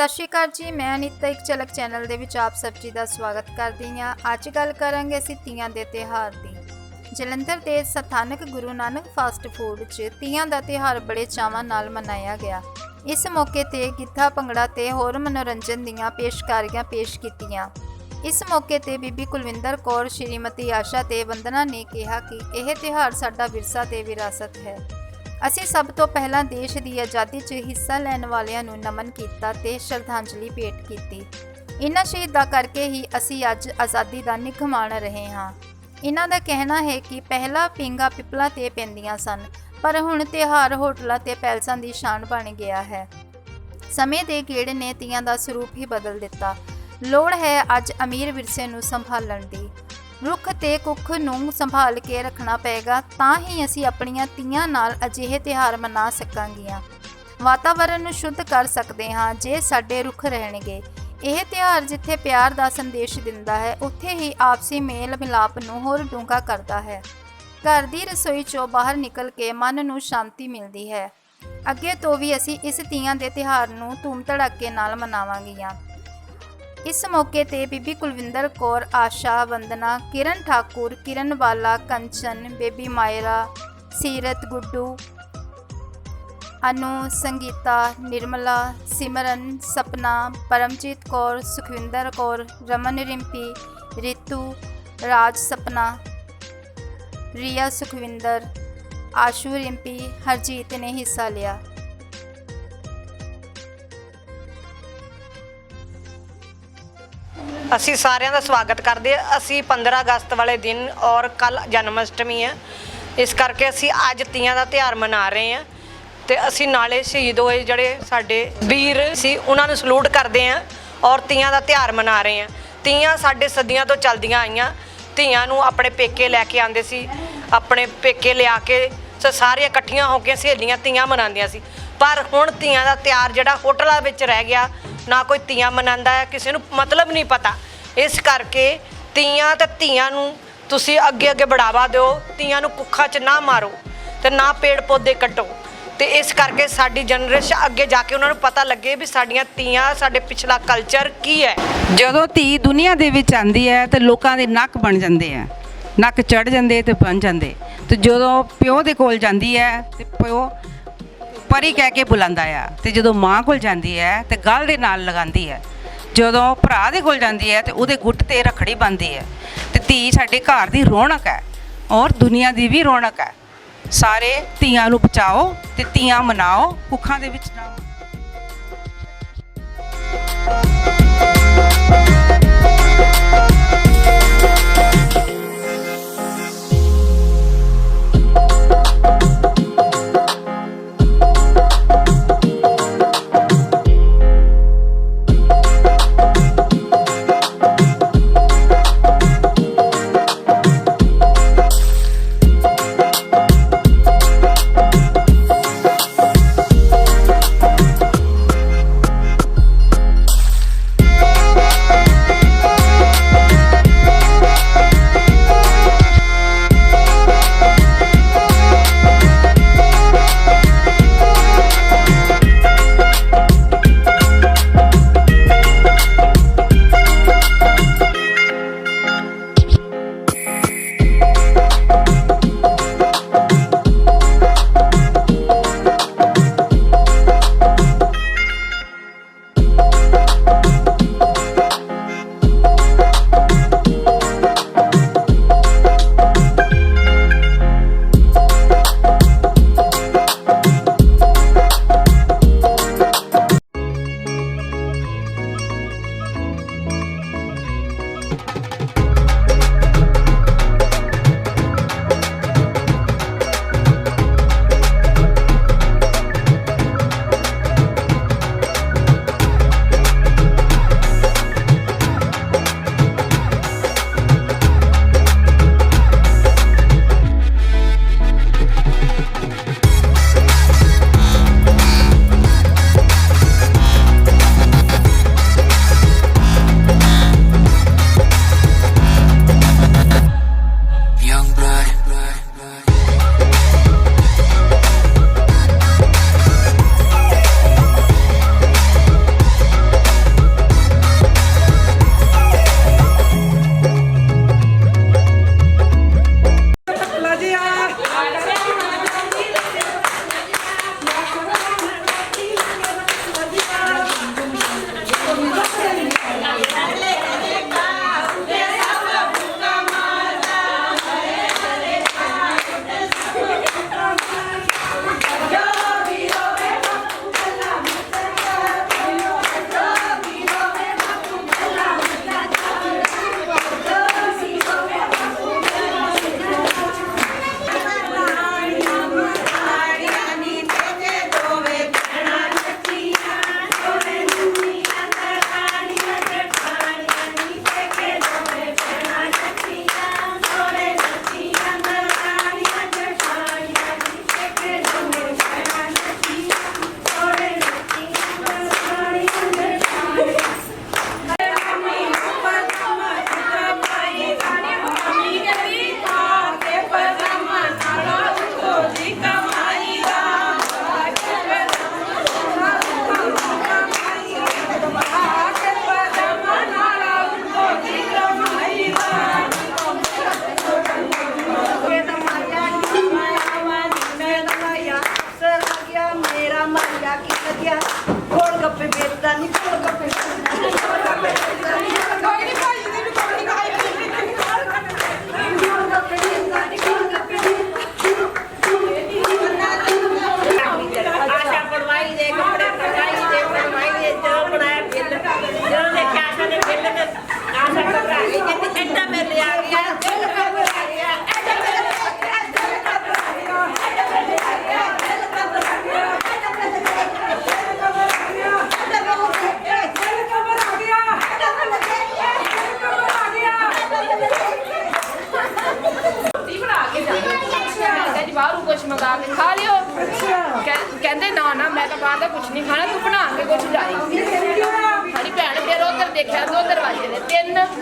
ਸਤਿ ਸ਼੍ਰੀ ਅਕਾਲ ਜੀ, ਮੈਂ ਅਨੀਤਾ ਇੱਕ ਝਲਕ ਚੈਨਲ ਦੇ ਵਿੱਚ ਆਪ ਸਭ ਜੀ ਦਾ ਸਵਾਗਤ ਕਰਦੀ ਹਾਂ। ਅੱਜ ਗੱਲ ਕਰਾਂਗੇ ਅਸੀਂ ਤੀਆਂ ਦੇ ਤਿਉਹਾਰ ਦੀ। ਜਲੰਧਰ ਦੇ ਸਥਾਨਕ ਗੁਰੂ ਨਾਨਕ ਫਾਸਟ ਫੂਡ 'ਚ ਤੀਆਂ ਦਾ ਤਿਉਹਾਰ ਬੜੇ ਚਾਵਾਂ ਨਾਲ ਮਨਾਇਆ ਗਿਆ। ਇਸ ਮੌਕੇ ਤੇ ਗਿੱਧਾ ਭੰਗੜਾ ਤੇ ਹੋਰ ਮਨੋਰੰਜਨ ਦੀਆਂ ਪੇਸ਼ਕਾਰੀਆਂ ਪੇਸ਼ ਕੀਤੀਆਂ। ਇਸ ਮੌਕੇ ਤੇ ਬੀਬੀ ਕੁਲਵਿੰਦਰ ਕੌਰ, ਸ਼੍ਰੀਮਤੀ ਆਸ਼ਾ ਤੇ ਵੰਦਨਾ ਨੇ ਕਿਹਾ ਕਿ ਇਹ ਤਿਉਹਾਰ ਸਾਡਾ ਵਿਰਸਾ ਤੇ ਵਿਰਾਸਤ ਹੈ। ਅਸੀਂ ਸਭ ਤੋਂ ਪਹਿਲਾਂ ਦੇਸ਼ ਦੀ ਆਜ਼ਾਦੀ 'ਚ ਹਿੱਸਾ ਲੈਣ ਵਾਲਿਆਂ ਨੂੰ ਨਮਨ ਕੀਤਾ ਤੇ ਸ਼ਰਧਾਂਜਲੀ ਭੇਟ ਕੀਤੀ। ਇਹਨਾਂ ਸ਼ਹੀਦਾਂ ਕਰਕੇ ਹੀ ਅਸੀਂ ਅੱਜ ਆਜ਼ਾਦੀ ਦਾ ਨਿੱਘ ਮਾਣ ਰਹੇ ਹਾਂ। ਇਹਨਾਂ ਦਾ ਕਹਿਣਾ ਹੈ ਕਿ ਪਹਿਲਾ ਪਿੰਗਾ ਪਿਪਲਾਂ ਤੇ ਪੈਂਦੀਆਂ ਸਨ, ਪਰ ਹੁਣ ਤਿਉਹਾਰ ਹੋਟਲਾਂ ਤੇ ਪੈਲਸਾਂ ਦੀ ਸ਼ਾਨ ਬਣ ਗਿਆ ਹੈ। ਸਮੇਂ ਦੇ ਗੇੜ ਨੇ ਤੀਆਂ ਦਾ ਸਰੂਪ ਹੀ ਬਦਲ ਦਿੱਤਾ। ਲੋੜ ਹੈ ਅੱਜ ਅਮੀਰ ਵਿਰਸੇ ਨੂੰ ਸੰਭਾਲਣ ਦੀ। ਰੁੱਖ ਤੇ ਕੁੱਖ ਨੂੰ ਸੰਭਾਲ ਕੇ ਰੱਖਣਾ ਪਏਗਾ, ਤਾਂ ਹੀ ਅਸੀਂ ਆਪਣੀਆਂ ਤੀਆਂ ਨਾਲ ਅਜਿਹੇ ਤਿਉਹਾਰ ਮਨਾ ਸਕਾਂਗੀਆਂ। ਵਾਤਾਵਰਣ ਨੂੰ ਸ਼ੁੱਧ ਕਰ ਸਕਦੇ ਹਾਂ ਜੇ ਸਾਡੇ ਰੁੱਖ ਰਹਿਣਗੇ। ਇਹ ਤਿਉਹਾਰ ਜਿੱਥੇ ਪਿਆਰ ਦਾ ਸੰਦੇਸ਼ ਦਿੰਦਾ ਹੈ, ਉੱਥੇ ਹੀ ਆਪਸੀ ਮੇਲ ਮਿਲਾਪ ਨੂੰ ਹੋਰ ਡੂੰਘਾ ਕਰਦਾ ਹੈ। ਘਰ ਦੀ ਰਸੋਈ ਚੋਂ ਬਾਹਰ ਨਿਕਲ ਕੇ ਮਨ ਨੂੰ ਸ਼ਾਂਤੀ ਮਿਲਦੀ ਹੈ। ਅੱਗੇ ਤੋਂ ਵੀ ਅਸੀਂ ਇਸ ਤੀਆਂ ਦੇ ਤਿਉਹਾਰ ਨੂੰ ਧੂਮ ਧੜਾਕੇ ਨਾਲ ਮਨਾਵਾਂਗੀਆਂ। ਇਸ ਮੌਕੇ ਤੇ ਬੀਬੀ ਕੁਲਵਿੰਦਰ ਕੌਰ, ਆਸ਼ਾ ਵੰਦਨਾ, ਕਿਰਨ ਠਾਕੁਰ, ਕਿਰਨ ਵਾਲਾ, ਕੰਚਨ, ਬੇਬੀ ਮਾਇਰਾ, ਸੀਰਤ ਗੁੱਡੂ, ਅਨੂ, ਸੰਗੀਤਾ, ਨਿਰਮਲਾ, ਸਿਮਰਨ, ਸਪਨਾ, ਪਰਮਜੀਤ ਕੌਰ, ਸੁਖਵਿੰਦਰ ਕੌਰ, ਰਮਨ ਰਿੰਪੀ, ਰਿਤੂ, ਰਾਜ ਸਪਨਾ, ਰੀਆ ਸੁਖਵਿੰਦਰ, ਆਸ਼ੂ ਰਿੰਪੀ, ਹਰਜੀਤ ਨੇ ਹਿੱਸਾ ਲਿਆ। ਅਸੀਂ ਸਾਰਿਆਂ ਦਾ ਸਵਾਗਤ ਕਰਦੇ ਹਾਂ। ਅਸੀਂ 15 ਅਗਸਤ ਵਾਲੇ ਦਿਨ ਔਰ ਕੱਲ ਜਨਮ ਅਸ਼ਟਮੀ ਹੈ। ਇਸ ਕਰਕੇ ਅਸੀਂ ਅੱਜ ਤੀਆਂ ਦਾ ਤਿਉਹਾਰ ਮਨਾ ਰਹੇ ਹਾਂ। ਤੇ ਅਸੀਂ ਨਾਲੇ ਸ਼ਹੀਦ ਹੋਏ ਜਿਹੜੇ ਸਾਡੇ ਵੀਰ ਸੀ, ਉਹਨਾਂ ਨੂੰ ਸਲੂਟ ਕਰਦੇ ਹਾਂ ਔਰ ਤੀਆਂ ਦਾ ਤਿਉਹਾਰ ਮਨਾ ਰਹੇ ਹਾਂ। ਤੀਆਂ ਸਾਡੇ ਸਦੀਆਂ ਤੋਂ ਚੱਲਦੀਆਂ ਆਈਆਂ। ਧੀਆਂ ਨੂੰ ਆਪਣੇ ਪੇਕੇ ਲੈ ਕੇ ਆਉਂਦੇ ਸੀ। ਆਪਣੇ ਪੇਕੇ ਲਿਆ ਕੇ ਸ- ਸਾਰੀਆਂ ਇਕੱਠੀਆਂ ਹੋ ਕੇ ਸਹੇਲੀਆਂ ਤੀਆਂ ਮਨਾਉਂਦੀਆਂ ਸੀ। ਪਰ ਹੁਣ ਤੀਆਂ ਦਾ ਤਿਉਹਾਰ ਜਿਹੜਾ ਹੋਟਲਾਂ ਵਿੱਚ ਰਹਿ ਗਿਆ, ਨਾ ਕੋਈ ਤੀਆਂ ਮਨਾਉਂਦਾ ਹੈ, ਕਿਸੇ ਨੂੰ ਮਤਲਬ ਨਹੀਂ ਪਤਾ। ਇਸ ਕਰਕੇ ਤੀਆਂ ਤੇ ਧੀਆਂ ਨੂੰ ਤੁਸੀਂ ਅੱਗੇ ਅੱਗੇ ਬੜਾਵਾ ਦਿਓ ਤੀਆਂ ਨੂੰ ਕੁੱਖਾਂ 'ਚ ਨਾ ਮਾਰੋ ਤੇ ਨਾ ਪੇੜ ਪੌਦੇ ਕੱਟੋ। ਤੇ ਇਸ ਕਰਕੇ ਸਾਡੀ ਜਨਰੇਸ਼ਨ ਅੱਗੇ ਜਾ ਕੇ ਉਹਨਾਂ ਨੂੰ ਪਤਾ ਲੱਗੇ ਵੀ ਸਾਡੀਆਂ ਤੀਆਂ ਸਾਡੇ ਪਿਛਲਾ ਕਲਚਰ ਕੀ ਹੈ। ਜਦੋਂ ਧੀ ਦੁਨੀਆ ਦੇ ਵਿੱਚ ਆਂਦੀ ਹੈ ਤੇ ਲੋਕਾਂ ਦੇ ਨੱਕ ਬਣ ਜਾਂਦੇ ਆ ਨੱਕ ਚੜ ਜਾਂਦੇ ਤੇ ਬਣ ਜਾਂਦੇ। ਤੇ ਜਦੋਂ ਪਿਓ ਦੇ ਕੋਲ ਜਾਂਦੀ ਹੈ ਤੇ ਪਿਓ ਪਰੀ ਕਹਿ ਕੇ ਬੁਲਾਉਂਦਾ ਆ। ਤੇ ਜਦੋਂ ਮਾਂ ਕੋਲ ਜਾਂਦੀ ਹੈ ਤੇ ਗਲ ਦੇ ਨਾਲ ਲਗਾਉਂਦੀ ਹੈ। ਜਦੋਂ ਭਰਾ ਦੇ ਕੋਲ ਜਾਂਦੀ ਹੈ ਤੇ ਉਹਦੇ ਗੁੱਟ ਤੇ ਰਖੜੀ ਬੰਨ੍ਹਦੀ ਹੈ। ਤੇ ਧੀ ਸਾਡੇ ਘਰ ਦੀ ਰੌਣਕ ਹੈ ਔਰ ਦੁਨੀਆ ਦੀ ਵੀ ਰੌਣਕ ਹੈ। ਸਾਰੇ ਧੀਆਂ ਨੂੰ ਬਚਾਓ ਤੇ ਧੀਆਂ ਮਨਾਓ ਕੁੱਖਾਂ ਦੇ ਵਿੱਚ ਨਾ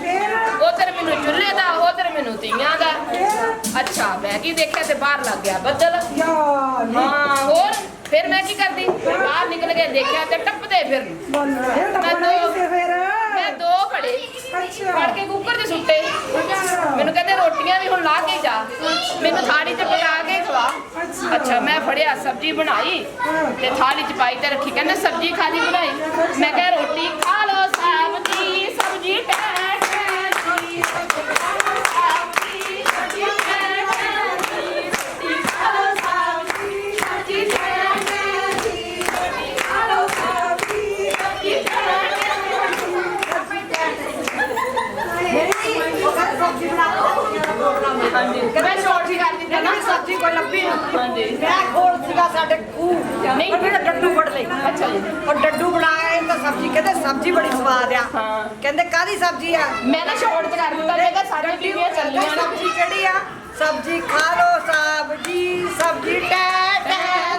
ਉਧਰ ਮੈਨੂੰ ਚੁੱਲ੍ਹੇ ਦਾ, ਉਧਰ ਮੈਨੂੰ ਤੀਆਂ ਦਾ। ਅੱਛਾ, ਮੈਂ ਕੀ ਦੇਖਿਆ ਤੇ ਬਾਹਰ ਲੱਗ ਗਿਆ ਬੱਦਲ। ਹਾਂ, ਹੋਰ? ਫਿਰ ਮੈਂ ਕੀ ਕਰਦੀ? ਬਾਹਰ ਨਿਕਲ ਕੇ ਦੇਖਿਆ ਤੇ ਟੱਪਦੇ ਫਿਰ ਮੈਂ ਦੋ ਮੈਂ ਦੋ ਫੜੇ। ਫੜ ਕੇ ਕੁੱਕਰ 'ਚ ਸੁੱਟੇ। ਮੈਨੂੰ ਕਹਿੰਦੇ, ਰੋਟੀਆਂ ਵੀ ਹੁਣ ਲਾ ਕੇ ਜਾ। ਮੈਨੂੰ ਥਾਲੀ 'ਚ ਪਕਾ ਕੇ ਖਵਾ। ਅੱਛਾ, ਮੈਂ ਫੜਿਆ, ਸਬਜ਼ੀ ਬਣਾਈ ਤੇ ਥਾਲੀ 'ਚ ਪਾਈ ਤੇ ਰੱਖੀ। ਕਹਿੰਦੇ, ਸਬਜ਼ੀ ਖਾਲੀ ਬਣਾਈ। ਮੈਂ ਕਿਹਾ, ਰੋਟੀ ਖਾ ਲੋ ਸਬਜ਼ੀ ਸਬਜ਼ੀ ਟੈ ਟੈ ਜੀ ਸਬਜ਼ੀ ਖਾ ਲਓ, ਸਬਜ਼ੀ, ਸਬਜ਼ੀ ਟੈ ਟੈ ਜੀ, ਰੋਟੀ ਖਾ ਲਓ, ਸਬਜ਼ੀ, ਸਬਜ਼ੀ ਟੈ ਟੈ ਜੀ, ਰੋਟੀ ਖਾ ਲਓ, ਸਬਜ਼ੀ, ਸਬਜ਼ੀ ਟੈ ਟੈ ਮੈਂ ਸ਼ੋਰਟ ਵੀ ਕਰ ਦਿੱਤਾ ਨਾ ਸਬਜ਼ੀ ਕੋਈ ਲੱਭੀ ਹਾਂਜੀ ਮੈਂ ਕੋਲ ਸੀਗਾ ਨਹੀਂ। ਉਹਨੇ ਡੱਡੂ ਫੜ ਲਈ ਅੱਛਾ ਜੀ ਉਹ ਡੱਡੂ ਬਣਾਇਆ ਤਾਂ ਸਬਜ਼ੀ ਕਹਿੰਦੇ ਸਬਜ਼ੀ ਬੜੀ ਸਵਾਦ ਆ ਹਾਂ। ਕਹਿੰਦੇ ਕਾਦੀ ਸਬਜ਼ੀ ਆ ਮੈਂ ਨਾ ਸ਼ੋਰਟ ਤੇ ਕਰ ਦਿੱਤਾ ਮੈਂ ਕਿਹਾ ਸਾਡੇ ਟੀਵੀਆਂ ਚੱਲੀਆਂ ਨੇ ਸਬਜ਼ੀ ਕਿਹੜੀ ਆ ਸਬਜ਼ੀ ਖਾ ਲੋ ਸਬਜ਼ੀ ਸਬਜ਼ੀ ਟੈ ਟੈ